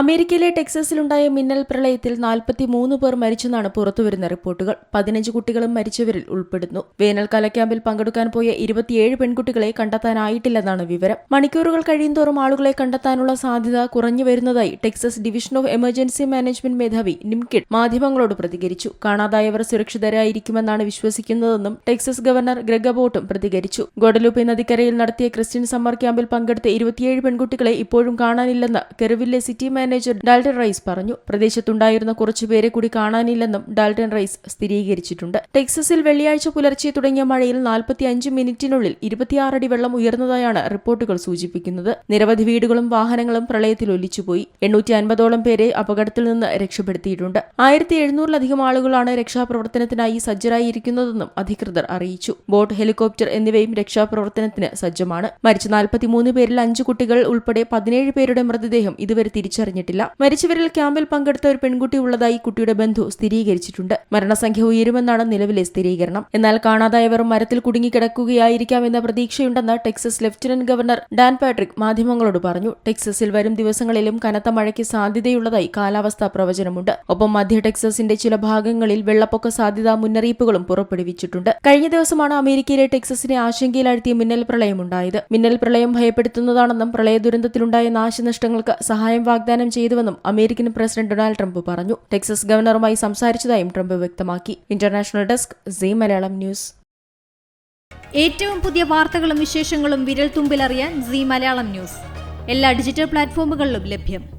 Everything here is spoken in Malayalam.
അമേരിക്കയിലെ ടെക്സസിലുണ്ടായ മിന്നൽ പ്രളയത്തിൽ നാൽപ്പത്തി മൂന്ന് പേർ മരിച്ചെന്നാണ് പുറത്തുവരുന്ന റിപ്പോർട്ടുകൾ. പതിനഞ്ച് കുട്ടികളും മരിച്ചവരിൽ ഉൾപ്പെടുന്നു. വേനൽക്കാല ക്യാമ്പിൽ പങ്കെടുക്കാൻ പോയ ഇരുപത്തിയേഴ് പെൺകുട്ടികളെ കണ്ടെത്താനായിട്ടില്ലെന്നാണ് വിവരം. മണിക്കൂറുകൾ കഴിയുന്തോറും ആളുകളെ കണ്ടെത്താനുള്ള സാധ്യത കുറഞ്ഞു വരുന്നതായി Texas division of emergency management മേധാവി നിംകിഡ് മാധ്യമങ്ങളോട് പ്രതികരിച്ചു. കാണാതായവർ സുരക്ഷിതരായിരിക്കുമെന്നാണ് വിശ്വസിക്കുന്നതെന്നും ടെക്സസ് ഗവർണർ ഗ്രഗബോട്ടും പ്രതികരിച്ചു. ഗോഡലൂപ്പെ നദിക്കരയിൽ നടത്തിയ ക്രിസ്ത്യൻ സമ്മർ ക്യാമ്പിൽ പങ്കെടുത്ത ഇരുപത്തിയേഴ് പെൺകുട്ടികളെ ഇപ്പോഴും കാണാനില്ലെന്ന് Kerrville city manager Dalton Rice പറഞ്ഞു. പ്രദേശത്തുണ്ടായിരുന്ന കുറച്ചുപേരെ കൂടി കാണാനില്ലെന്നും ഡാൽട്ടൺ റൈസ് സ്ഥിരീകരിച്ചിട്ടുണ്ട്. ടെക്സസിൽ വെള്ളിയാഴ്ച പുലർച്ചെ തുടങ്ങിയ മഴയിൽ നാൽപ്പത്തി അഞ്ച് മിനിറ്റിനുള്ളിൽ ഇരുപത്തിയാറ് അടി വെള്ളം ഉയർന്നതായാണ് റിപ്പോർട്ടുകൾ സൂചിപ്പിക്കുന്നത്. നിരവധി വീടുകളും വാഹനങ്ങളും പ്രളയത്തിൽ ഒലിച്ചുപോയി. എണ്ണൂറ്റി അൻപതോളം പേരെ അപകടത്തിൽ നിന്ന് രക്ഷപ്പെടുത്തിയിട്ടുണ്ട്. ആയിരത്തി എഴുന്നൂറിലധികം ആളുകളാണ് രക്ഷാപ്രവർത്തനത്തിനായി സജ്ജരായിരിക്കുന്നതെന്നും അധികൃതർ അറിയിച്ചു. ബോട്ട് ഹെലികോപ്റ്റർ എന്നിവയും രക്ഷാപ്രവർത്തനത്തിന് സജ്ജമാണ്. മരിച്ച നാൽപ്പത്തിമൂന്ന് പേരിൽ അഞ്ച് കുട്ടികൾ ഉൾപ്പെടെ പതിനേഴ് പേരുടെ മൃതദേഹം ഇതുവരെ തിരിച്ചറിഞ്ഞിട്ടില്ല മരിച്ചവരിൽ ക്യാമ്പിൽ പങ്കെടുത്ത ഒരു പെൺകുട്ടി ഉള്ളതായി കുട്ടിയുടെ ബന്ധു സ്ഥിരീകരിച്ചിട്ടുണ്ട്. മരണസംഖ്യ ഉയരുമെന്നാണ് നിലവിലെ സ്ഥിരീകരണം. എന്നാൽ കാണാതായവർ മരത്തിൽ കുടുങ്ങിക്കിടക്കുകയായിരിക്കാമെന്ന പ്രതീക്ഷയുണ്ടെന്ന് Texas lieutenant governor Dan Patrick മാധ്യമങ്ങളോട് പറഞ്ഞു. ടെക്സസിൽ വരും ദിവസങ്ങളിലും കനത്ത മഴയ്ക്ക് സാധ്യതയുള്ളതായി കാലാവസ്ഥാ പ്രവചനമുണ്ട്. ഒപ്പം മധ്യ ടെക്സസിന്റെ ചില ഭാഗങ്ങളിൽ വെള്ളപ്പൊക്ക സാധ്യതാ മുന്നറിയിപ്പുകളും പുറപ്പെടുവിച്ചിട്ടുണ്ട്. കഴിഞ്ഞ ദിവസമാണ് അമേരിക്കയിലെ ടെക്സസിനെ ആശങ്കയിലാഴ്ത്തിയ മിന്നൽ പ്രളയമുണ്ടായത്. മിന്നൽ പ്രളയം ഭയപ്പെടുത്തുന്നതാണെന്നും പ്രളയ ദുരന്തത്തിലുണ്ടായ നാശനഷ്ടങ്ങൾക്ക് സഹായം വാഗ്ദാനം ചെയ്തുവെന്നും അമേരിക്കൻ പ്രസിഡന്റ് ഡൊണാൾഡ് ട്രംപ് പറഞ്ഞു. ടെക്സസ് ഗവർണറുമായി സംസാരിച്ചതായും ട്രംപ് വ്യക്തമാക്കി. International desk C Malayalam news. ഏറ്റവും പുതിയ വാർത്തകളും വിശേഷങ്ങളും വിരൽ തുമ്പിലറിയാൻ സി മലയാളം ന്യൂസ്. എല്ലാ ഡിജിറ്റൽ പ്ലാറ്റ്ഫോമുകളിലും ലഭ്യം.